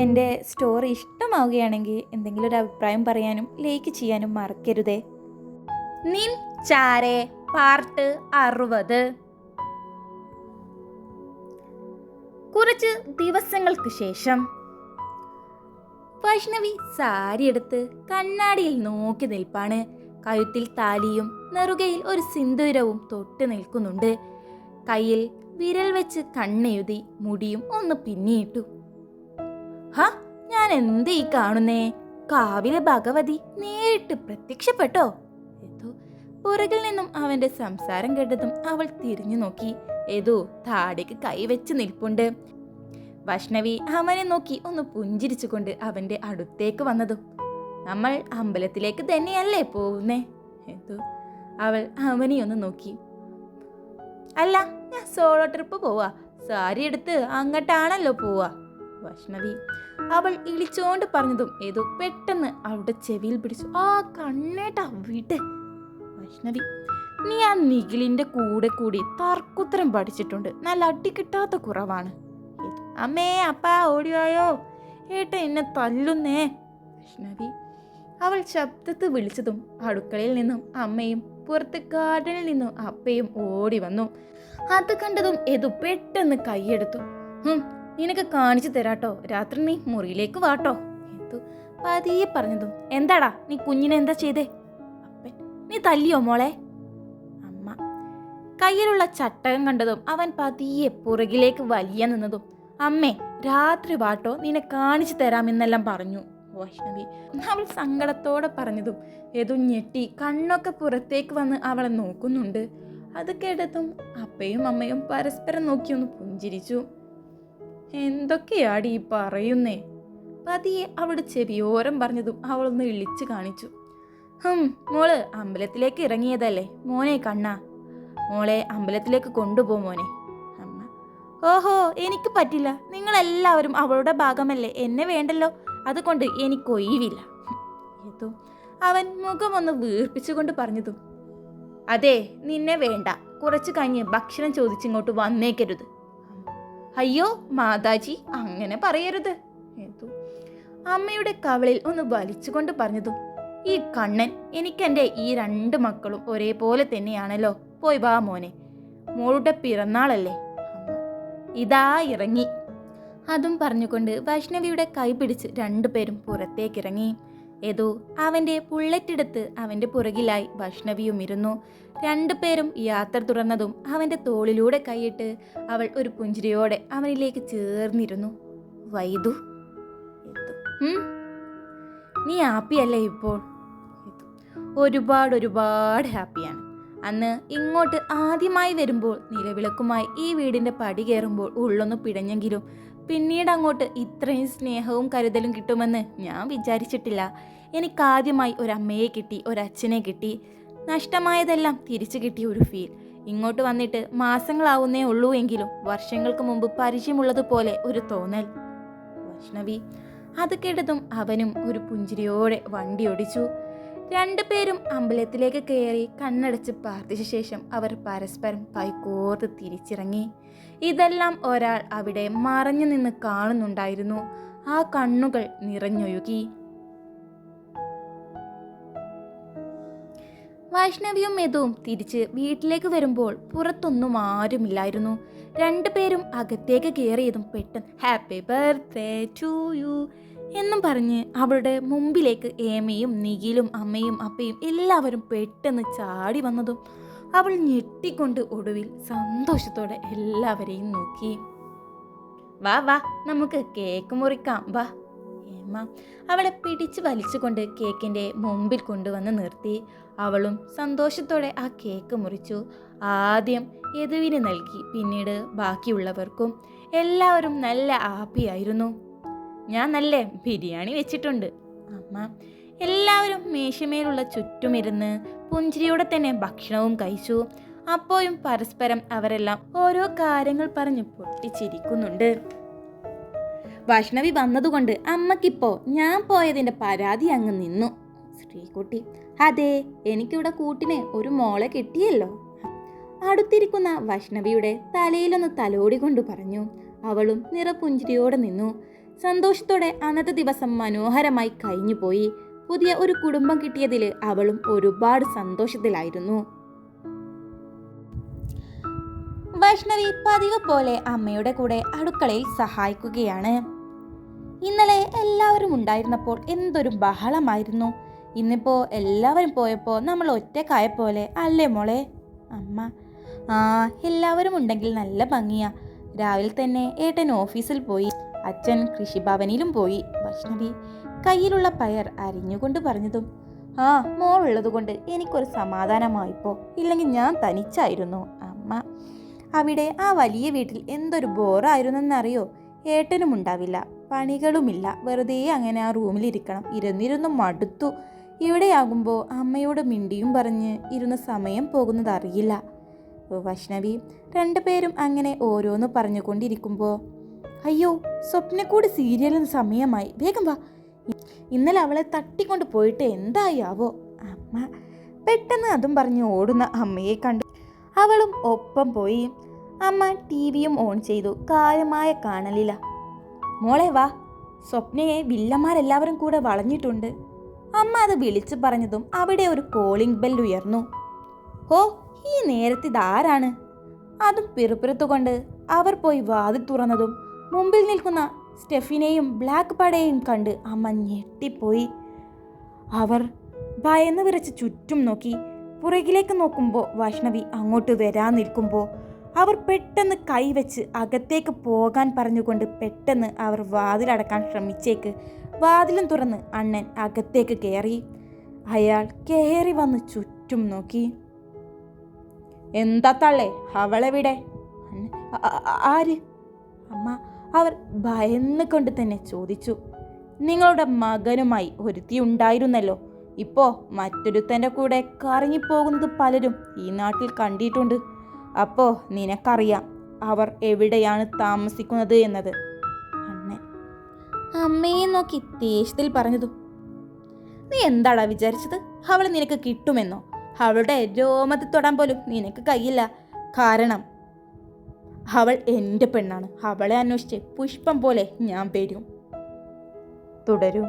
എന്റെ സ്റ്റോറി ഇഷ്ടമാവുകയാണെങ്കിൽ എന്തെങ്കിലും ഒരു അഭിപ്രായം പറയാനും ലൈക്ക് ചെയ്യാനും മറക്കരുതേ. നിൻ ചാരെ പാർട്ട് അറുപത്. കുറച്ച് ദിവസങ്ങൾക്ക് ശേഷം വൈഷ്ണവി സാരി എടുത്ത് കണ്ണാടിയിൽ നോക്കി നിൽപ്പാണ്. കഴുത്തിൽ താലിയും നെറുകയിൽ ഒരു സിന്ദൂരവും തൊട്ട് നിൽക്കുന്നുണ്ട്. കയ്യിൽ വിരൽ വെച്ച് കണ്ണെഴുതി മുടിയും ഒന്ന് പിന്നിയിട്ടു. ഞാൻ എന്ത് ഈ കാണുന്നേ? കാവിലെ ഭഗവതി നേരിട്ട് പ്രത്യക്ഷപ്പെട്ടോ? ഏതോ പുറകിൽ നിന്നും അവന്റെ സംസാരം കേട്ടതും അവൾ തിരിഞ്ഞു നോക്കി. ഏതോ താടിക്ക് കൈവച്ച് നിൽപ്പുണ്ട്. വൈഷ്ണവി അവനെ നോക്കി ഒന്ന് പുഞ്ചിരിച്ചുകൊണ്ട് അവന്റെ അടുത്തേക്ക് വന്നതും നമ്മൾ അമ്പലത്തിലേക്ക് തന്നെയല്ലേ പോകുന്നേ? ഏതോ അവൾ അവനെ ഒന്ന് നോക്കി. അല്ല ഞാൻ സോളോ ട്രിപ്പ് പോവാ. സാരി എടുത്ത് അങ്ങോട്ടാണല്ലോ പോവാ. വൈഷ്ണവി. അവൾ ഇളിച്ചോണ്ട് പറഞ്ഞതും ഏതോ പെട്ടെന്ന് അവളുടെ ചെവിയിൽ പിടിച്ചു. ആ കണ്ണേട്ടാ വിട്. വൈഷ്ണവി നീ ആ നിഖിലിന്റെ കൂടെ കൂടി തർക്കുത്തരം പഠിച്ചിട്ടുണ്ട്. നല്ല അടി കിട്ടാത്ത കുറവാണ്. അമ്മേ അപ്പാ ഓടിയായോ? ഏട്ട എന്നെ തല്ലുന്നേ. വൈഷ്ണവി അവൾ ശബ്ദത്ത് വിളിച്ചതും അടുക്കളയിൽ നിന്നും അമ്മയും പുറത്ത് ഗാർഡനിൽ നിന്നും അപ്പയും ഓടി വന്നു. അത് കണ്ടതും ഏതു പെട്ടെന്ന് കൈയെടുത്തു. നിനക്ക് കാണിച്ചു തരാട്ടോ. രാത്രി നീ മുറിയിലേക്ക് വാട്ടോ. എന്തു? പതിയെ പറഞ്ഞതും. എന്താടാ? നീ കുഞ്ഞിനെ എന്താ ചെയ്തേ? അപ്പൻ നീ തല്ലിയോ മോളെ? അമ്മ കയ്യിലുള്ള ചട്ടകം കണ്ടതും അവൻ പതിയെ പുറകിലേക്ക് വലിയ നിന്നതും. അമ്മേ രാത്രി വാട്ടോ നിന്നെ കാണിച്ചു തരാമെന്നെല്ലാം പറഞ്ഞു. വൈഷ്ണവി അവൾ സങ്കടത്തോടെ പറഞ്ഞതും ഏതോ ഞെട്ടി കണ്ണൊക്കെ പുറത്തേക്ക് വന്ന് അവളെ നോക്കുന്നുണ്ട്. അത് കേട്ടതും അപ്പയും അമ്മയും പരസ്പരം നോക്കിയൊന്ന് പുഞ്ചിരിച്ചു. എന്തൊക്കെയാടി പറയുന്നേ? പതിയെ അവിടെ ചെവിയോരം പറഞ്ഞതും അവളൊന്ന് ഇളിച്ചു കാണിച്ചു. ഹും മോൾ അമ്പലത്തിലേക്ക് ഇറങ്ങിയതല്ലേ? മോനെ കണ്ണാ. മോളെ അമ്പലത്തിലേക്ക് കൊണ്ടുപോ മോനെ. അമ്മ. ഓഹോ എനിക്ക് പറ്റില്ല. നിങ്ങളെല്ലാവരും അവളുടെ ഭാഗമല്ലേ? എന്നെ വേണ്ടല്ലോ. അതുകൊണ്ട് എനിക്ക് ഒഴിവില്ല. ഏതോ അവൻ മുഖമൊന്ന് വീർപ്പിച്ചുകൊണ്ട് പറഞ്ഞതും അതെ നിന്നെ വേണ്ട. കുറച്ച് കഴിഞ്ഞ് ഭക്ഷണം ചോദിച്ചിങ്ങോട്ട് വന്നേക്കരുത്. അയ്യോ മാതാജി അങ്ങനെ പറയരുത്. അമ്മയുടെ കവളിൽ ഒന്ന് വലിച്ചുകൊണ്ട് പറഞ്ഞതും ഈ കണ്ണൻ എനിക്കെന്റെ ഈ രണ്ട് മക്കളും ഒരേപോലെ തന്നെയാണല്ലോ. പോയി വാ മോനെ. മോളുടെ പിറന്നാളല്ലേ. ഇതാ ഇറങ്ങി. അതും പറഞ്ഞുകൊണ്ട് വൈഷ്ണവിയുടെ കൈ പിടിച്ച് രണ്ടുപേരും പുറത്തേക്കിറങ്ങി. ഏതോ അവന്റെ പുള്ളറ്റെടുത്ത് അവന്റെ പുറകിലായി വൈഷ്ണവിയും ഇരുന്നു രണ്ടുപേരും യാത്ര തുറന്നതും അവന്റെ തോളിലൂടെ കൈയിട്ട് അവൾ ഒരു പുഞ്ചിരിയോടെ അവനിലേക്ക് ചേർന്നിരുന്നു. വൈദു ഏതു, "ഉം? നീ ഹാപ്പിയല്ലേ ഇപ്പോൾ? ഒരുപാട് ഒരുപാട് ഹാപ്പിയാണ്. അന്ന് ഇങ്ങോട്ട് ആദ്യമായി വരുമ്പോൾ നിലവിളക്കുമായി ഈ വീടിന്റെ പടി കയറുമ്പോൾ ഉള്ളൊന്ന് പിടഞ്ഞെങ്കിലും പിന്നീട് അങ്ങോട്ട് ഇത്രയും സ്നേഹവും കരുതലും കിട്ടുമെന്ന് ഞാൻ വിചാരിച്ചിട്ടില്ല. എനിക്കാദ്യമായി ഒരമ്മയെ കിട്ടി ഒരച്ഛനെ കിട്ടി. നഷ്ടമായതെല്ലാം തിരിച്ചു കിട്ടിയ ഒരു ഫീൽ ഇങ്ങോട്ട് വന്നിട്ട് മാസങ്ങളാവുന്നേ ഉള്ളൂ എങ്കിലും വർഷങ്ങൾക്ക് മുമ്പ് പരിചയമുള്ളതുപോലെ ഒരു തോന്നൽ. വൈഷ്ണവി അത് കേട്ടതും അവനും ഒരു പുഞ്ചിരിയോടെ വണ്ടി ഓടിച്ചു. രണ്ടുപേരും അമ്പലത്തിലേക്ക് കയറി കണ്ണടച്ച് പ്രാർത്ഥിച്ച ശേഷം അവർ പരസ്പരം പൈക്കോർത്ത് തിരിച്ചിറങ്ങി. ഇതെല്ലാം ഒരാൾ അവിടെ മറഞ്ഞു നിന്ന് കാണുന്നുണ്ടായിരുന്നു. ആ കണ്ണുകൾ നിറഞ്ഞൊഴുകി. വൈഷ്ണവിയും മെതുവും തിരിച്ച് വീട്ടിലേക്ക് വരുമ്പോൾ പുറത്തൊന്നും ആരുമില്ലായിരുന്നു. രണ്ടുപേരും അകത്തേക്ക് കയറിയതും പെട്ടെന്ന് ഹാപ്പി ബർത്ത്ഡേ ടു യു. എന്നും പറഞ്ഞ് അവളുടെ മുമ്പിലേക്ക് ഏമയും നിഖിലും അമ്മയും അപ്പയും എല്ലാവരും പെട്ടെന്ന് ചാടി വന്നതും അവൾ ഞെട്ടിക്കൊണ്ട് ഒടുവിൽ സന്തോഷത്തോടെ എല്ലാവരെയും നോക്കി. വാ വാ നമുക്ക് കേക്ക് മുറിക്കാം വാ. ഏമ അവളെ പിടിച്ചു വലിച്ചുകൊണ്ട് കേക്കിന്റെ മുമ്പിൽ കൊണ്ടുവന്ന് നിർത്തി. അവളും സന്തോഷത്തോടെ ആ കേക്ക് മുറിച്ചു. ആദ്യം യദുവിന് നൽകി പിന്നീട് ബാക്കിയുള്ളവർക്കും. എല്ലാവരും നല്ല ഹാപ്പിയായിരുന്നു ഞാൻ നല്ല ബിരിയാണി വെച്ചിട്ടുണ്ട്. അമ്മ എല്ലാവരും മേശമേലുള്ള ചുറ്റുമിരുന്ന് പുഞ്ചിരിയോടെ തന്നെ ഭക്ഷണവും കഴിച്ചു. അപ്പോഴും പരസ്പരം അവരെല്ലാം ഓരോ കാര്യങ്ങൾ പറഞ്ഞ് പൊട്ടിച്ചിരിക്കുന്നുണ്ട്. വൈഷ്ണവി വന്നതുകൊണ്ട് അമ്മക്കിപ്പോ ഞാൻ പോയതിന്റെ പരാതി അങ്ങ് നിന്നു. ശ്രീകുട്ടി അതെ എനിക്കിവിടെ കൂട്ടിന് ഒരു മോളെ കിട്ടിയല്ലോ. അടുത്തിരിക്കുന്ന വൈഷ്ണവിയുടെ തലയിലൊന്ന് തലോടി കൊണ്ട് പറഞ്ഞു. അവളും നിറപുഞ്ചിരിയോടെ നിന്നു. സന്തോഷത്തോടെ അന്നത്തെ ദിവസം മനോഹരമായി കഴിഞ്ഞുപോയി. പുതിയ ഒരു കുടുംബം കിട്ടിയതിൽ അവളും ഒരുപാട് സന്തോഷത്തിലായിരുന്നു. വൈഷ്ണവി പതിവ് പോലെ അമ്മയുടെ കൂടെ അടുക്കളയിൽ സഹായിക്കുകയാണ്. ഇന്നലെ എല്ലാവരും ഉണ്ടായിരുന്നപ്പോൾ എന്തൊരു ബഹളമായിരുന്നു. ഇന്നിപ്പോ എല്ലാവരും പോയപ്പോൾ നമ്മൾ ഒറ്റക്കായ പോലെ അല്ലേ മോളെ? അമ്മ ആ എല്ലാവരും ഉണ്ടെങ്കിൽ നല്ല ഭംഗിയാ. രാവിലെ തന്നെ ഏട്ടൻ ഓഫീസിൽ പോയി. അച്ഛൻ കൃഷിഭവനിലും പോയി. വൈഷ്ണവി കയ്യിലുള്ള പയർ അരിഞ്ഞുകൊണ്ട് പറഞ്ഞതും ആ മോളുള്ളത് കൊണ്ട് എനിക്കൊരു സമാധാനമായിപ്പോ. ഇല്ലെങ്കിൽ ഞാൻ തനിച്ചായിരുന്നു. അമ്മ അവിടെ ആ വലിയ വീട്ടിൽ എന്തൊരു ബോറായിരുന്നെന്നറിയോ? ഏട്ടനും ഉണ്ടാവില്ല പണികളുമില്ല. വെറുതെ അങ്ങനെ ആ റൂമിലിരിക്കണം ഇരുന്നിരുന്ന് മടുത്തു. ഇവിടെയാകുമ്പോൾ അമ്മയോട് മിണ്ടിയും പറഞ്ഞ് ഇരുന്ന് സമയം പോകുന്നത് അറിയില്ല. വൈഷ്ണവി രണ്ടുപേരും അങ്ങനെ ഓരോന്ന് പറഞ്ഞുകൊണ്ടിരിക്കുമ്പോൾ അയ്യോ സ്വപ്നക്കൂടി സീരിയലിന് സമയമായി. വേഗം വാ. ഇന്നലെ അവളെ തട്ടിക്കൊണ്ട് പോയിട്ട് എന്തായാവോ? അമ്മ പെട്ടെന്ന് അതും പറഞ്ഞ് ഓടുന്ന അമ്മയെ കണ്ടു. അവളും ഒപ്പം പോയി. അമ്മ ടി വിയും ഓൺ ചെയ്തു. കാര്യമായ കാണലില്ല. മോളെ വാ. സ്വപ്നയെ വില്ലന്മാരെല്ലാവരും കൂടെ വളഞ്ഞിട്ടുണ്ട്. അമ്മ അത് വിളിച്ചു പറഞ്ഞതും അവിടെ ഒരു കോളിംഗ് ബെൽ ഉയർന്നു. ഓ ഈ നേരത്തിതാരാണ് അതും പിറുപിറുത്തുകൊണ്ട് അവർ പോയി വാതിൽ തുറന്നതും മുമ്പിൽ നിൽക്കുന്ന സ്റ്റെഫിനെയും ബ്ലാക്ക് പടയെയും കണ്ട് അമ്മ ഞെട്ടിപ്പോയി. അവർ ഭയന്ന് വിറച്ച് ചുറ്റും നോക്കി. പുറകിലേക്ക് നോക്കുമ്പോൾ വൈഷ്ണവി അങ്ങോട്ട് വരാൻ നിൽക്കുമ്പോൾ അവർ പെട്ടെന്ന് കൈവച്ച് അകത്തേക്ക് പോകാൻ പറഞ്ഞുകൊണ്ട് പെട്ടെന്ന് അവർ വാതിലടക്കാൻ ശ്രമിച്ചേക്ക്. വാതിലും തുറന്ന് അണ്ണൻ അകത്തേക്ക് കയറി അയാൾ കയറി വന്ന് ചുറ്റും നോക്കി. എന്താ തള്ളേ? അവളെവിടെ? അണ്ണൻ, "ആ- ആ- ആര്? അമ്മ അവർ ഭയന്നുകൊണ്ട് തന്നെ ചോദിച്ചു നിങ്ങളുടെ മകനുമായി ഒരുത്തി ഉണ്ടായിരുന്നല്ലോ. ഇപ്പോ മറ്റൊരുത്തന്റെ കൂടെ കറങ്ങിപ്പോകുന്നത് പലരും ഈ നാട്ടിൽ കണ്ടിട്ടുണ്ട്. അപ്പോൾ നിനക്കറിയാം അവർ എവിടെയാണ് താമസിക്കുന്നത് എന്നത്. അണ്ണൻ അമ്മയെ നോക്കി ദേഷ്യത്തിൽ പറഞ്ഞതു നീ എന്താടാ വിചാരിച്ചത്? അവൾ നിനക്ക് കിട്ടുമെന്നോ? അവളുടെ രോമത്തിൽ തൊടാൻ പോലും നിനക്ക് കഴിയില്ല കാരണം അവൾ എന്റെ പെണ്ണാണ്. അവളെ അന്വേഷിച്ച് പുഷ്പം പോലെ ഞാൻ വരും. തുടരും.